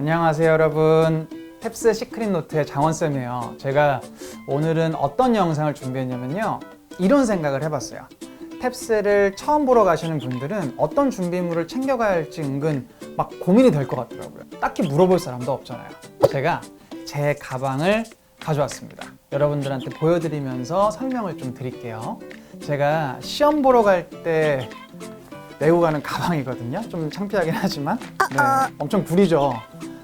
안녕하세요 여러분. 탭스 시크릿 노트의 장원쌤이에요. 제가 오늘은 어떤 영상을 준비했냐면요. 이런 생각을 해봤어요. 탭스를 처음 보러 가시는 분들은 어떤 준비물을 챙겨가야 할지 은근 막 고민이 될 것 같더라고요. 딱히 물어볼 사람도 없잖아요. 제가 제 가방을 가져왔습니다. 여러분들한테 보여드리면서 설명을 좀 드릴게요. 제가 시험 보러 갈 때 메고 가는 가방이거든요. 좀 창피하긴 하지만. 네, 엄청 구리죠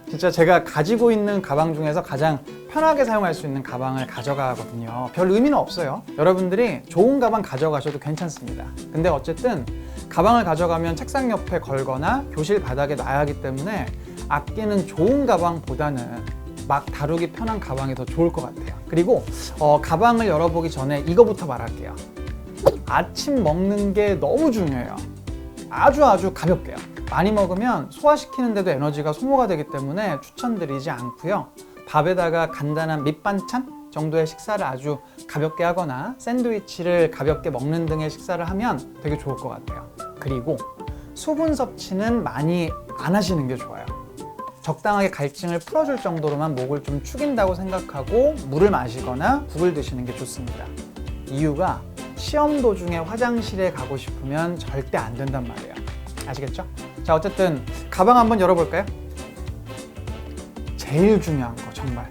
진짜 제가 가지고 있는 가방 중에서 가장 편하게 사용할 수 있는 가방을 가져가거든요. 별 의미는 없어요. 여러분들이 좋은 가방 가져가셔도 괜찮습니다. 근데 어쨌든 가방을 가져가면 책상 옆에 걸거나 교실 바닥에 놔야 하기 때문에 아끼는 좋은 가방보다는 막 다루기 편한 가방이 더 좋을 것 같아요. 그리고 어, 가방을 열어보기 전에 이거부터 말할게요. 아침 먹는 게 너무 중요해요. 아주 아주 가볍게요. 많이 먹으면 소화시키는데도 에너지가 소모가 되기 때문에 추천드리지 않고요. 밥에다가 간단한 밑반찬 정도의 식사를 아주 가볍게 하거나 샌드위치를 가볍게 먹는 등의 식사를 하면 되게 좋을 것 같아요. 그리고 수분 섭취는 많이 안 하시는 게 좋아요. 적당하게 갈증을 풀어줄 정도로만 목을 좀 축인다고 생각하고 물을 마시거나 국을 드시는 게 좋습니다. 이유가 시험 도중에 화장실에 가고 싶으면 절대 안 된단 말이에요. 아시겠죠? 자, 어쨌든 가방 한번 열어볼까요? 제일 중요한 거 정말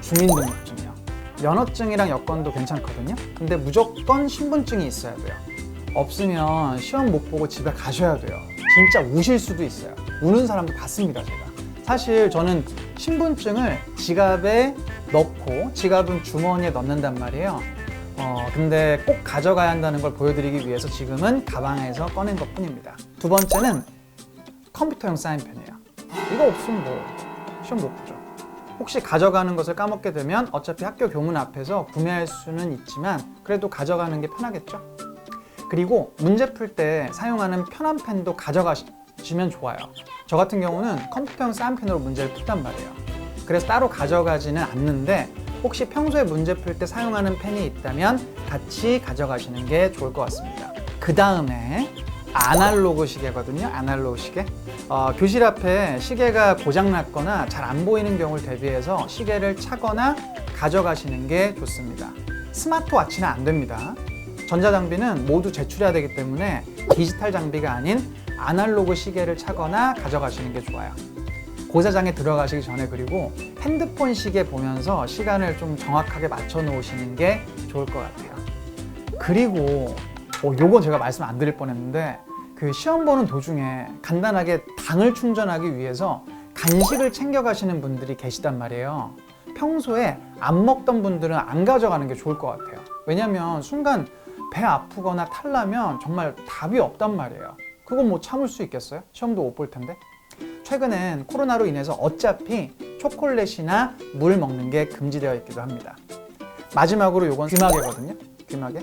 주민등록증이요. 면허증이랑 여권도 괜찮거든요. 근데 무조건 신분증이 있어야 돼요. 없으면 시험 못 보고 집에 가셔야 돼요. 진짜 우실 수도 있어요. 우는 사람도 봤습니다, 제가. 사실 저는 신분증을 지갑에 넣고 지갑은 주머니에 넣는단 말이에요. 어, 근데 꼭 가져가야 한다는 걸 보여드리기 위해서 지금은 가방에서 꺼낸 것 뿐입니다. 두 번째는 컴퓨터용 사인펜이에요. 이거 없으면 뭐 시험 못 보죠. 혹시 가져가는 것을 까먹게 되면 어차피 학교 교문 앞에서 구매할 수는 있지만 그래도 가져가는 게 편하겠죠. 그리고 문제 풀 때 사용하는 편한 펜도 가져가시면 좋아요. 저 같은 경우는 컴퓨터용 사인펜으로 문제를 풀단 말이에요. 그래서 따로 가져가지는 않는데 혹시 평소에 문제 풀 때 사용하는 펜이 있다면 같이 가져가시는 게 좋을 것 같습니다. 그 다음에 아날로그 시계거든요. 아날로그 시계. 어, 교실 앞에 시계가 고장났거나 잘 안 보이는 경우를 대비해서 시계를 차거나 가져가시는 게 좋습니다. 스마트워치는 안 됩니다. 전자장비는 모두 제출해야 되기 때문에 디지털 장비가 아닌 아날로그 시계를 차거나 가져가시는 게 좋아요. 고사장에 들어가시기 전에 그리고 핸드폰 시계 보면서 시간을 좀 정확하게 맞춰 놓으시는 게 좋을 것 같아요. 그리고 어, 요건 제가 말씀 안 드릴 뻔했는데 그 시험 보는 도중에 간단하게 당을 충전하기 위해서 간식을 챙겨 가시는 분들이 계시단 말이에요. 평소에 안 먹던 분들은 안 가져가는 게 좋을 것 같아요. 왜냐면 순간 배 아프거나 탈라면 정말 답이 없단 말이에요. 그건 뭐 참을 수 있겠어요? 시험도 못 볼 텐데. 최근엔 코로나로 인해서 어차피 초콜릿이나 물 먹는 게 금지되어 있기도 합니다. 마지막으로 요건 귀마개거든요. 귀마개.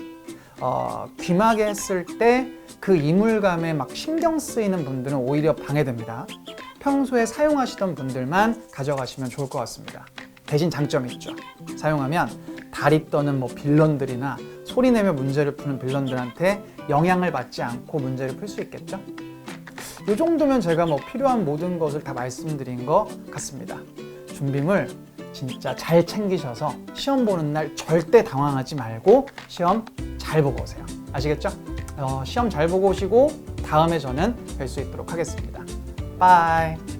어, 귀마개 했을 때 그 이물감에 막 신경 쓰이는 분들은 오히려 방해됩니다. 평소에 사용하시던 분들만 가져가시면 좋을 것 같습니다. 대신 장점이 있죠. 사용하면 다리 떠는 뭐 빌런들이나 소리 내며 문제를 푸는 빌런들한테 영향을 받지 않고 문제를 풀 수 있겠죠. 이 정도면 제가 뭐 필요한 모든 것을 다 말씀드린 것 같습니다. 준비물 진짜 잘 챙기셔서 시험 보는 날 절대 당황하지 말고 시험 잘 보고 오세요. 아시겠죠? 어, 시험 잘 보고 오시고 다음에 저는 뵐 수 있도록 하겠습니다. 빠이.